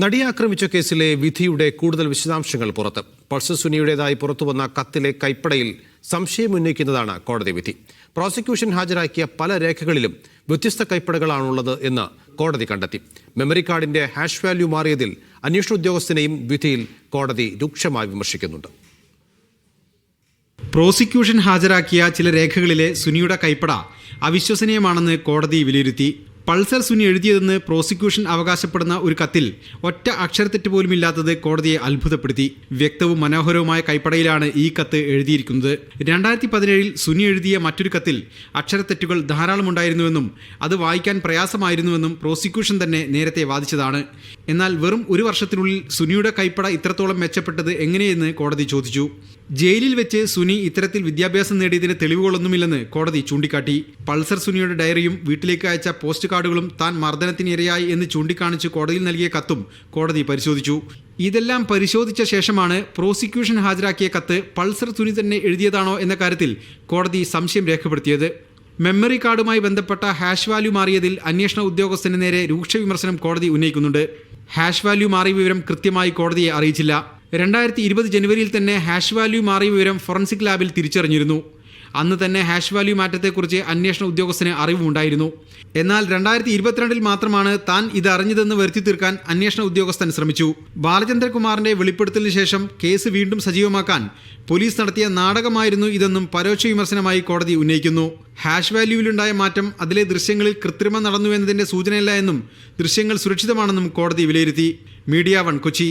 നടിയെ ആക്രമിച്ച കേസിലെ വിധിയുടെ കൂടുതൽ വിശദാംശങ്ങൾ പുറത്ത്. പൾസർ സുനിയുടേതായി പുറത്തുവന്ന കത്തിലെ കൈപ്പടയിൽ സംശയം ഉന്നയിക്കുന്നതാണ് കോടതി വിധി. പ്രോസിക്യൂഷൻ ഹാജരാക്കിയ പല രേഖകളിലും വ്യത്യസ്ത കൈപ്പടകളാണുള്ളത് എന്ന് കോടതി കണ്ടെത്തി. മെമ്മറി കാർഡിന്റെ ഹാഷ് വാല്യൂ മാറിയതിൽ അന്വേഷണ ഉദ്യോഗസ്ഥനെയും വിധിയിൽ കോടതി രൂക്ഷമായി വിമർശിക്കുന്നുണ്ട്. പ്രോസിക്യൂഷൻ ഹാജരാക്കിയ ചില രേഖകളിലെ സുനിയുടെ കൈപ്പട അവിശ്വസനീയമാണെന്ന് കോടതി വിലയിരുത്തി. പൾസർ സുനി എഴുതിയതെന്ന് പ്രോസിക്യൂഷൻ അവകാശപ്പെടുന്ന ഒരു കത്തിൽ ഒറ്റ അക്ഷരത്തെറ്റ് പോലുമില്ലാത്തത് കോടതിയെ അത്ഭുതപ്പെടുത്തി. വ്യക്തവും മനോഹരവുമായ കൈപ്പടയിലാണ് ഈ കത്ത് എഴുതിയിരിക്കുന്നത്. രണ്ടായിരത്തി പതിനേഴിൽ സുനി എഴുതിയ മറ്റൊരു കത്തിൽ അക്ഷരത്തെറ്റുകൾ ധാരാളമുണ്ടായിരുന്നുവെന്നും അത് വായിക്കാൻ പ്രയാസമായിരുന്നുവെന്നും പ്രോസിക്യൂഷൻ തന്നെ നേരത്തെ വാദിച്ചതാണ്. എന്നാൽ വെറും ഒരു വർഷത്തിനുള്ളിൽ സുനിയുടെ കൈപ്പട ഇത്രത്തോളം മെച്ചപ്പെട്ടത് എങ്ങനെയെന്ന് കോടതി ചോദിച്ചു. ജയിലിൽ വെച്ച് സുനി ഇത്തരത്തിൽ വിദ്യാഭ്യാസം നേടിയതിന് തെളിവുകളൊന്നുമില്ലെന്ന് കോടതി ചൂണ്ടിക്കാട്ടി. പൾസർ സുനിയുടെ ഡയറിയും വീട്ടിലേക്ക് അയച്ച പോസ്റ്റ് കാർഡുകളും താൻ മർദ്ദനത്തിന് ഇരയായി എന്ന് ചൂണ്ടിക്കാണിച്ച് കോടതിയിൽ നൽകിയ കത്തും കോടതി പരിശോധിച്ചു. ഇതെല്ലാം പരിശോധിച്ച ശേഷമാണ് പ്രോസിക്യൂഷൻ ഹാജരാക്കിയ കത്ത് പൾസർ സുനി തന്നെ എഴുതിയതാണോ എന്ന കാര്യത്തിൽ കോടതി സംശയം രേഖപ്പെടുത്തിയത്. മെമ്മറി കാർഡുമായി ബന്ധപ്പെട്ട ഹാഷ് വാല്യൂ മാറിയതിൽ അന്വേഷണ ഉദ്യോഗസ്ഥന് നേരെ രൂക്ഷ വിമർശനം കോടതി ഉന്നയിക്കുന്നുണ്ട്. ഹാഷ് വാല്യൂ മാറിയ വിവരം കൃത്യമായി കോടതിയെ അറിയിച്ചില്ല. രണ്ടായിരത്തി ഇരുപത് ജനുവരിയിൽ തന്നെ ഹാഷ് വാല്യൂ മാറിയ വിവരം ഫോറൻസിക് ലാബിൽ തിരിച്ചറിഞ്ഞിരുന്നു. അന്ന് തന്നെ ഹാഷ് വാല്യൂ മാറ്റത്തെക്കുറിച്ച് അന്വേഷണ ഉദ്യോഗസ്ഥന് അറിവുമുണ്ടായിരുന്നു എന്നാൽ രണ്ടായിരത്തി ഇരുപത്തിരണ്ടിൽ മാത്രമാണ് താൻ ഇത് അറിഞ്ഞതെന്ന് വരുത്തി തീർക്കാൻ അന്വേഷണ ഉദ്യോഗസ്ഥൻ ശ്രമിച്ചു. ബാലചന്ദ്രകുമാറിന്റെ വെളിപ്പെടുത്തലിന് ശേഷം കേസ് വീണ്ടും സജീവമാക്കാൻ പോലീസ് നടത്തിയ നാടകമായിരുന്നു ഇതെന്നും പരോക്ഷ വിമർശനമായി കോടതി ഉന്നയിക്കുന്നു. ഹാഷ് വാല്യൂവിലുണ്ടായ മാറ്റം അതിലെ ദൃശ്യങ്ങളിൽ കൃത്രിമം നടന്നുവെന്നതിന്റെ സൂചനയല്ല എന്നും ദൃശ്യങ്ങൾ സുരക്ഷിതമാണെന്നും കോടതി വിലയിരുത്തി. Media one Kochi.